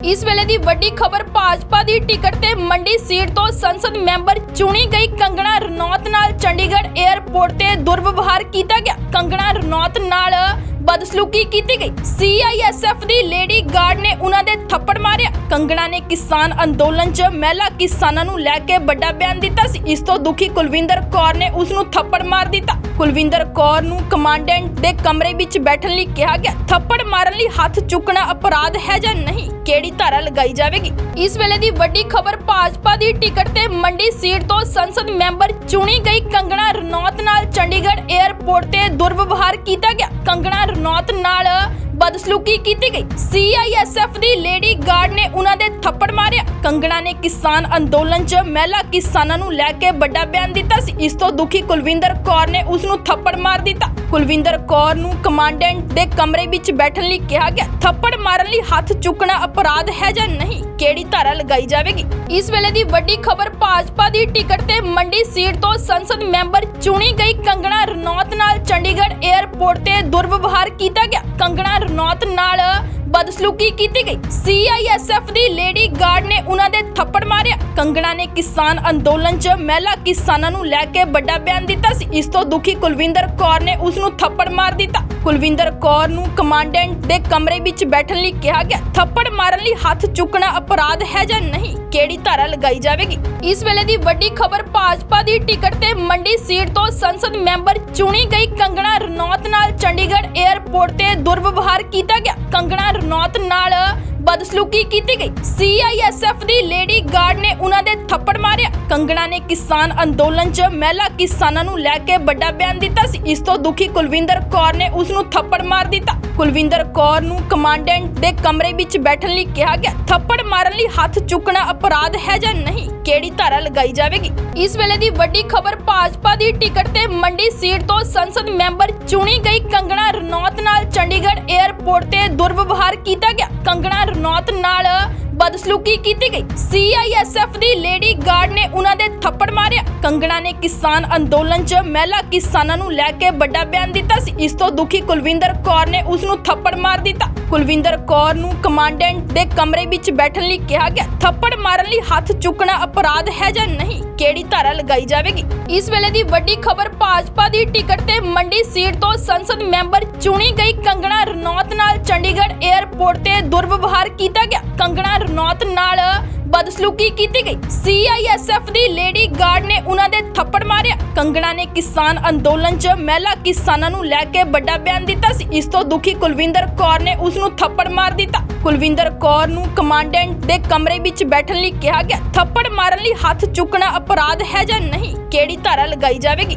ਇਸ ਵੇਲੇ ਦੀ ਵੱਡੀ ਖਬਰ, ਭਾਜਪਾ ਦੀ ਟਿਕਟ ਤੇ ਮੰਡੀ ਸੀਟ ਤੋਂ ਸੰਸਦ ਮੈਂਬਰ ਚੁਣੀ ਗਈ ਕੰਗਣਾ ਰਣੌਤ ਨਾਲ ਚੰਡੀਗੜ੍ਹ 에ਅਰਪੋਰਟ ਤੇ ਦੁਰਵਿਵਹਾਰ ਕੀਤਾ ਗਿਆ। ਕੰਗਣਾ ਰਣੌਤ ਨਾਲ ਬਦਸਲੂਕੀ ਕੀਤੀ ਗਈ। ਸੀਆਈਐਸਐਫ ਦੀ ਲੇਡੀ ਗਾਰਡ ਨੇ ਉਹਨਾਂ ਦੇ ਥੱਪੜ ਮਾਰਿਆ। ਕੰਗਣਾ ਨੇ ਕਿਸਾਨ ਅੰਦੋਲਨ 'ਚ ਮਹਿਲਾ ਕਿਸਾਨਾਂ ਨੂੰ ਲੈ ਕੇ ਵੱਡਾ ਬਿਆਨ ਦਿੱਤਾ ਸੀ। ਇਸ ਤੋਂ ਦੁਖੀ ਕੁਲਵਿੰਦਰ ਕੌਰ ਨੇ ਉਸ ਨੂੰ ਥੱਪੜ ਮਾਰ ਦਿੱਤਾ। ਕੁਲਵਿੰਦਰ ਕੌਰ ਨੂੰ ਕਮਾਂਡੈਂਟ ਦੇ ਕਮਰੇ ਵਿੱਚ ਬੈਠਣ ਲਈ ਕਿਹਾ ਗਿਆ। ਥੱਪੜ ਮਾਰਨ ਲਈ ਹੱਥ ਚੁੱਕਣਾ ਅਪਰਾਧ ਹੈ ਜਾਂ ਨਹੀਂ? ਕਿਹੜੀ ਧਾਰਾ ਲਗਾਈ ਜਾਵੇਗੀ? ਇਸ ਵੇਲੇ ਦੀ ਵੱਡੀ ਖਬਰ ਭਾਜਪਾ ਦੀ ਟਿਕਟ ਤੇ ਮੰਡੀ ਸੀਟ ਤੋਂ ਸੰਸਦ ਮੈਂਬਰ ਚੁਣੀ ਗਈ ਕੰਗਣਾ ਰਣੌਤ ਨਾਲ ਚੰਡੀਗੜ੍ਹ 에ਅਰਪੋਰਟ ਤੇ ਦੁਰਵਿਵਹਾਰ ਕੀਤਾ ਗਿਆ। ਕੰਗਣਾ ਰਣੌਤ ਨਾਲ ਬਦਸਲੂਕੀ ਕੀਤੀ ਗਈ ਸੀਆਈਐਸਐਫ ਦੀ ਲੇਡੀ ਗਾਰਡ ਨੇ ਉਹਨਾਂ ਦੇ ਥੱਪੜ ਮਾਰਿਆ ਕੰਗਣਾ ਨੇ ਕਿਸਾਨ ਅੰਦੋਲਨ 'ਚ ਮਹਿਲਾ ਕਿਸਾਨਾਂ ਨੂੰ ਲੈ ਕੇ ਵੱਡਾ ਬਿਆਨ ਦਿੱਤਾ ਸੀ ਇਸ ਤੋਂ ਦੁਖੀ ਕੁਲਵਿੰਦਰ ਕੌਰ ਨੇ ਉਸ ਨੂੰ ਥੱਪੜ ਮਾਰ ਦਿੱਤਾ ਕੁਲਵਿੰਦਰ ਕੌਰ ਨੂੰ ਕਮਾਂਡੈਂਟ ਦੇ ਕਮਰੇ ਵਿੱਚ ਬੈਠਣ ਲਈ ਕਿਹਾ ਗਿਆ ਥੱਪੜ ਮਾਰਨ ਲਈ ਹੱਥ ਚੁੱਕਣਾ ਅਪਰਾਧ ਹੈ ਜਾਂ ਨਹੀਂ ਕਿਹੜੀ ਧਾਰਾ ਲਗਾਈ ਜਾਵੇਗੀ ਇਸ ਵੇਲੇ ਦੀ ਵੱਡੀ ਖਬਰ ਭਾਜਪਾ ਦੀ ਟਿਕਟ ਤੇ ਮੰਡੀ ਸੀਟ ਤੋਂ ਸੰਸਦ ਮੈਂਬਰ ਚੁਣੀ ਗਈ ਕੰਗਣਾ ਰਣੌਤ ਨਾਲ ਚੰਡੀਗੜ੍ਹ 에ਅਰਪੋਰਟ ਤੇ ਦੁਰਵਿਵਹਾਰ ਕੀਤਾ ਗਿਆ ਕੰਗਣਾ ਰਣੌਤ ਨਾਲ ਬਦਸਲੂਕੀ ਕੀਤੀ ਗਈ। ਸੀਆਈਐਸਐਫ ਦੀ ਲੇਡੀ ਗਾਰਡ ਨੇ ਉਹਨਾਂ ਦੇ ਥੱਪੜ ਮਾਰਿਆ ਕੰਗਣਾ ਨੇ ਕਿਸਾਨ ਅੰਦੋਲਨ 'ਚ ਮਹਿਲਾ ਕਿਸਾਨਾਂ ਨੂੰ ਲੈ ਕੇ ਵੱਡਾ ਬਿਆਨ ਦਿੱਤਾ ਸੀ। ਇਸ ਤੋਂ ਦੁਖੀ ਕੁਲਵਿੰਦਰ ਕੌਰ ਨੇ ਉਸ ਨੂੰ ਥੱਪੜ ਮਾਰ ਦਿੱਤਾ। ਕੁਲਵਿੰਦਰ ਕੌਰ ਨੂੰ ਕਮਾਂਡੈਂਟ ਦੇ ਕਮਰੇ ਵਿੱਚ ਬੈਠਣ ਲਈ ਕਿਹਾ ਗਿਆ। ਥੱਪੜ ਮਾਰਨ ਲਈ ਹੱਥ ਚੁੱਕਣਾ ਅਪਰਾਧ ਹੈ ਜਾਂ ਨਹੀਂ, ਕਿਹੜੀ ਧਾਰਾ ਲਗਾਈ ਜਾਵੇਗੀ? ਇਸ ਵੇਲੇ ਦੀ ਵੱਡੀ ਖਬਰ ਭਾਜਪਾ ਦੀ ਟਿਕਟ ਤੇ ਮੰਡੀ ਸੀਟ ਤੋਂ ਸੰਸਦ ਮੈਂਬਰ ਚੁਣੀ ਗਈ ਕੰਗਣਾ ਰਣੌਤ ਨਾਲ। ਚੰਡੀਗੜ੍ਹ 에ਅਰਪੋਰਟ ਤੇ ਦੁਰਵਿਵਹਾਰ ਕੀਤਾ ਗਿਆ। ਕੰਗਣਾ ਰਣੌਤ ਨਾਲ ਬਦਸਲੂਕੀ ਕੀਤੀ ਗਈ। ਸੀਆਈਐਸਐਫ ਦੀ ਲੇਡੀ ਗਾਰਡ ਨੇ ਉਹਨਾਂ ਦੇ ਥੱਪੜ ਮਾਰਿਆ। ਕੰਗਣਾ ਨੇ ਕਿਸਾਨ ਅੰਦੋਲਨ 'ਚ ਮਹਿਲਾ ਕਿਸਾਨਾਂ ਨੂੰ ਲੈ ਕੇ ਵੱਡਾ ਬਿਆਨ ਦਿੱਤਾ ਸੀ। ਇਸ ਤੋਂ ਦੁਖੀ ਕੁਲਵਿੰਦਰ ਕੌਰ ਨੇ ਉਸ ਨੂੰ ਥੱਪੜ ਮਾਰ ਦਿੱਤਾ। ਕੁਲਵਿੰਦਰ ਕੌਰ ਨੂੰ ਕਮਾਂਡੈਂਟ ਦੇ ਕਮਰੇ ਵਿੱਚ ਬੈਠਣ ਲਈ ਕਿਹਾ ਗਿਆ। ਥੱਪੜ ਮਾਰਨ ਲਈ ਹੱਥ ਚੁੱਕਣਾ ਅਪਰਾਧ ਹੈ ਜਾਂ ਨਹੀਂ? ਕਿਹੜੀ ਧਾਰਾ ਲਗਾਈ ਜਾਵੇਗੀ? ਇਸ ਵੇਲੇ ਦੀ ਵੱਡੀ ਖਬਰ ਭਾਜਪਾ ਦੀ ਟਿਕਟ ਤੇ ਮੰਡੀ ਸੀਟ ਤੋਂ ਸੰਸਦ ਮੈਂਬਰ ਚੁਣੀ ਗਈ ਕੰਗਣਾ ਰਣੌਤ ਨਾਲ ਚੰਡੀਗੜ੍ਹ 에ਅਰਪੋਰਟ ਤੇ ਦੁਰਵਿਵਹਾਰ ਕੀਤਾ ਗਿਆ। ਕੰਗਣਾ ਰਣੌਤ ਨਾਲ ਬਦਸਲੂਕੀ ਕੀਤੀ ਗਈ। ਸੀਆਈਐਸਐਫ ਦੀ ਲੇਡੀ ਗਾਰਡ ਨੇ ਉਹਨਾਂ ਦੇ ਥੱਪੜ ਮਾਰਿਆ ਕੰਗਣਾ ਨੇ ਕਿਸਾਨ ਅੰਦੋਲਨ 'ਚ ਮਹਿਲਾ ਕਿਸਾਨਾਂ ਨੂੰ ਲੈ ਕੇ ਵੱਡਾ ਬਿਆਨ ਦਿੱਤਾ ਸੀ। ਇਸ ਤੋਂ ਦੁਖੀ ਕੁਲਵਿੰਦਰ ਕੌਰ ਨੇ ਉਸ ਨੂੰ ਥੱਪੜ ਮਾਰ ਦਿੱਤਾ। ਕੁਲਵਿੰਦਰ ਕੌਰ ਨੂੰ ਕਮਾਂਡੈਂਟ ਦੇ ਕਮਰੇ ਵਿੱਚ ਬੈਠਣ ਲਈ ਕਿਹਾ ਗਿਆ। ਥੱਪੜ ਮਾਰਨ ਲਈ ਹੱਥ ਚੁੱਕਣਾ ਅਪਰਾਧ ਹੈ ਜਾਂ ਨਹੀਂ, ਕਿਹੜੀ ਧਾਰਾ ਲਗਾਈ ਜਾਵੇਗੀ? ਇਸ ਵੇਲੇ ਦੀ ਵੱਡੀ ਖਬਰ ਭਾਜਪਾ ਦੀ ਟਿਕਟ ਤੇ ਮੰਡੀ ਸੀਟ ਤੋਂ ਸੰਸਦ ਮੈਂਬਰ ਚੁਣੀ ਗਈ ਕੰਗਣਾ ਰਣੌਤ ਨਾਲ ਚੰਡੀਗੜ੍ਹ 에ਅਰਪੋਰਟ ਤੇ ਦੁਰਵਿਵਹਾਰ ਕੀਤਾ ਗਿਆ। ਕੰਗਣਾ ਰਣੌਤ ਨਾਲ ਬਦਸਲੂਕੀ ਕੀਤੀ ਗਈ। ਸੀਆਈਐਸਐਫ ਦੀ ਲੇਡੀ ਗਾਰਡ ਨੇ ਉਹਨਾਂ ਦੇ ਥੱਪੜ ਮਾਰਿਆ ਕੰਗਣਾ ਨੇ ਕਿਸਾਨ ਅੰਦੋਲਨ 'ਚ ਮਹਿਲਾ ਕਿਸਾਨਾਂ ਨੂੰ ਲੈ ਕੇ ਵੱਡਾ ਬਿਆਨ ਦਿੱਤਾ ਸੀ। ਇਸ ਤੋਂ ਦੁਖੀ ਕੁਲਵਿੰਦਰ ਕੌਰ ਨੇ ਉਸ ਨੂੰ ਥੱਪੜ ਮਾਰ ਦਿੱਤਾ। ਕੁਲਵਿੰਦਰ ਕੌਰ ਨੂੰ ਕਮਾਂਡੈਂਟ ਦੇ ਕਮਰੇ ਵਿੱਚ ਬੈਠਣ ਲਈ ਕਿਹਾ ਗਿਆ। ਥੱਪੜ ਮਾਰਨ ਲਈ ਹੱਥ ਚੁੱਕਣਾ ਅਪਰਾਧ ਹੈ ਜਾਂ ਨਹੀਂ? ਕਿਹੜੀ ਧਾਰਾ ਲਗਾਈ ਜਾਵੇਗੀ?